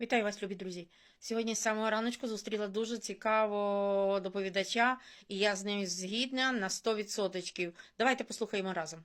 Вітаю вас, любі друзі. Сьогодні з самого раночку зустріла дуже цікавого доповідача, і я з ним згідна на 100%. Давайте послухаємо разом.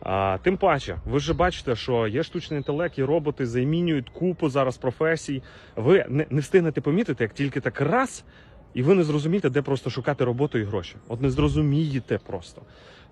А, тим паче, ви ж бачите, що є штучний інтелект, і роботи замінюють купу зараз професій. Ви не, не встигнете помітити, як тільки так раз, і ви не зрозумієте, де просто шукати роботу і гроші. От не зрозумієте просто.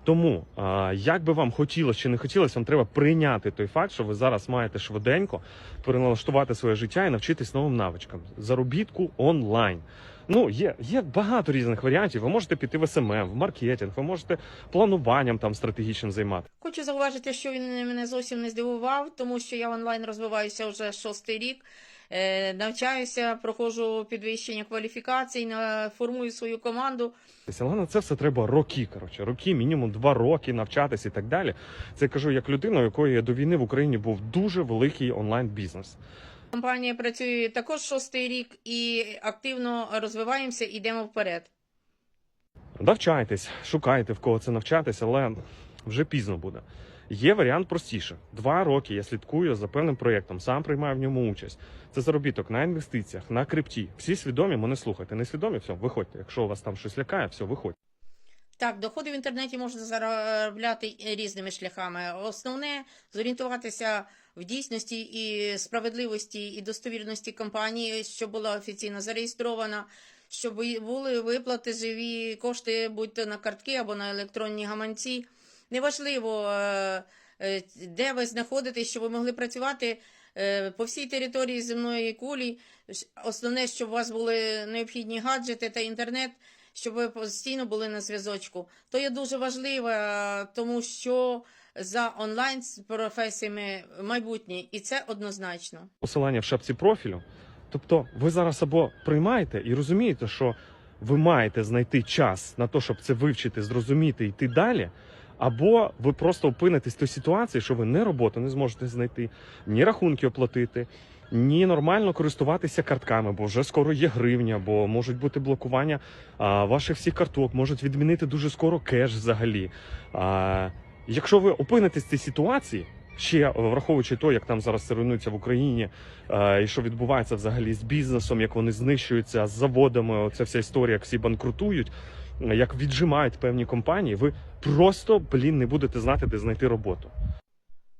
Тому, як би вам хотілося чи не хотілося, вам треба прийняти той факт, що ви зараз маєте швиденько переналаштувати своє життя і навчитись новим навичкам. Заробітку онлайн. Ну, є, є багато різних варіантів. Ви можете піти в СММ, в маркетинг, ви можете плануванням там стратегічним займати. Хочу зауважити, що він мене зовсім не здивував, тому що я онлайн розвиваюся вже шостий рік. Е, навчаюся, проходжу підвищення кваліфікацій, на- формую свою команду. Тобто, Але на це все треба роки. Коротше, роки, мінімум два роки навчатися і так далі. Це я кажу як людина, у якої до війни в Україні був дуже великий онлайн бізнес. Компанія працює також шостий рік і активно розвиваємося, йдемо вперед. Навчайтесь, шукайте в кого це навчатися, але вже пізно буде. Є варіант простіше. Два роки я слідкую за певним проєктом, сам приймаю в ньому участь. Це заробіток на інвестиціях, на крипті. Всі свідомі, мене слухайте. Не свідомі, все, виходьте. Якщо у вас там щось лякає, все, виходьте. Так, доходи в інтернеті можна заробляти різними шляхами. Основне зорієнтуватися в дійсності і справедливості і достовірності компанії, що була офіційно зареєстрована, щоб були виплати живі кошти, будь то на картки або на електронні гаманці. Неважливо, е, е, де ви знаходитесь, щоб ви могли працювати е, по всій території земної кулі. Основне, щоб у вас були необхідні гаджети та інтернет щоб ви постійно були на зв'язочку. То є дуже важливо, е, тому що за онлайн з професіями майбутнє, і це однозначно. посилання в шапці профілю. Тобто, ви зараз або приймаєте і розумієте, що ви маєте знайти час на те, щоб це вивчити, зрозуміти, йти далі. Або ви просто опинитесь в той ситуації, що ви ні роботу не зможете знайти, ні рахунки оплатити, ні нормально користуватися картками, бо вже скоро є гривня, бо можуть бути блокування а, ваших всіх карток, можуть відмінити дуже скоро кеш взагалі. А, якщо ви опинитесь в цій ситуації, ще враховуючи те, як там зараз це в Україні, е, і що відбувається взагалі з бізнесом, як вони знищуються з заводами, оця вся історія, як всі банкрутують, як віджимають певні компанії, ви просто блін не будете знати, де знайти роботу.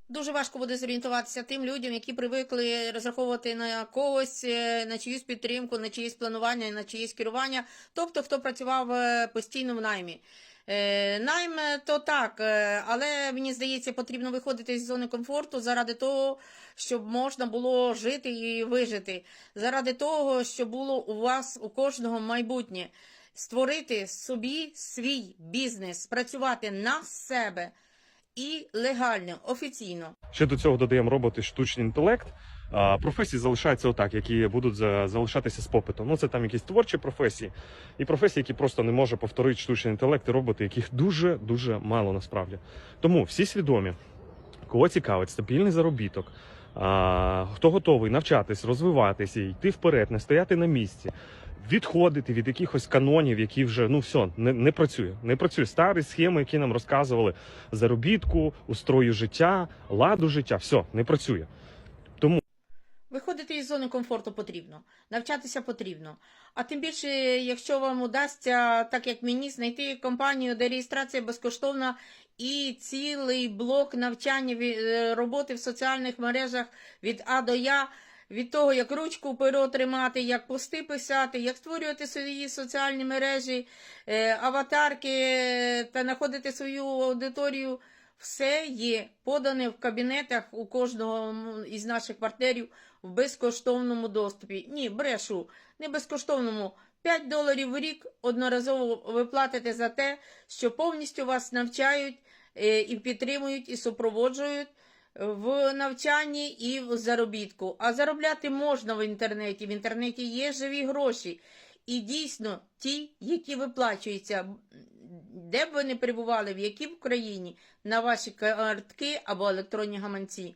Дуже важко буде зорієнтуватися тим людям, які привикли розраховувати на когось, е, на чиюсь підтримку, на чиєсь планування, на чиєсь керування, тобто хто працював е, постійно в наймі. Е, Найм то так, але мені здається, потрібно виходити з зони комфорту заради того, щоб можна було жити і вижити, заради того, щоб було у вас у кожного майбутнє. Створити собі свій бізнес, працювати на себе і легально, офіційно. Ще до цього додаємо роботи штучний інтелект. Професії залишаються отак, які будуть залишатися з попитом. Ну це там якісь творчі професії, і професії, які просто не може повторити штучний інтелект і роботи, яких дуже дуже мало насправді. Тому всі свідомі, кого цікавить стабільний заробіток, а, хто готовий навчатись, розвиватися, йти вперед, не стояти на місці. Відходити від якихось канонів, які вже ну все не, не працює. Не працює старі схеми, які нам розказували заробітку, устрою життя, ладу життя. Все не працює. Тому Виходити із зони комфорту потрібно, навчатися потрібно. А тим більше, якщо вам удасться, так як мені, знайти компанію, де реєстрація безкоштовна і цілий блок навчання е, роботи в соціальних мережах від А до Я, від того, як ручку перо тримати, як пости писати, як створювати свої соціальні мережі, е, аватарки е, та знаходити свою аудиторію. Все є подане в кабінетах у кожного із наших партнерів в безкоштовному доступі. Ні, брешу, не безкоштовному. 5 доларів в рік одноразово ви платите за те, що повністю вас навчають е, і підтримують, і супроводжують в навчанні і в заробітку. А заробляти можна в інтернеті. В інтернеті є живі гроші. і дійсно ті, які виплачуються, де б ви не перебували, в якій б країні, на ваші картки або електронні гаманці.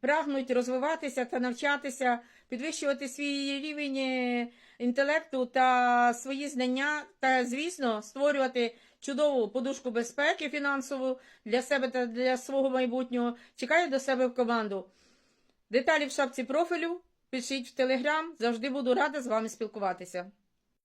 прагнуть розвиватися та навчатися, підвищувати свій рівень е, інтелекту та свої знання, та, звісно, створювати чудову подушку безпеки фінансову для себе та для свого майбутнього. Чекаю до себе в команду. Деталі в шапці профілю. Пишіть в телеграм, завжди буду рада з вами спілкуватися.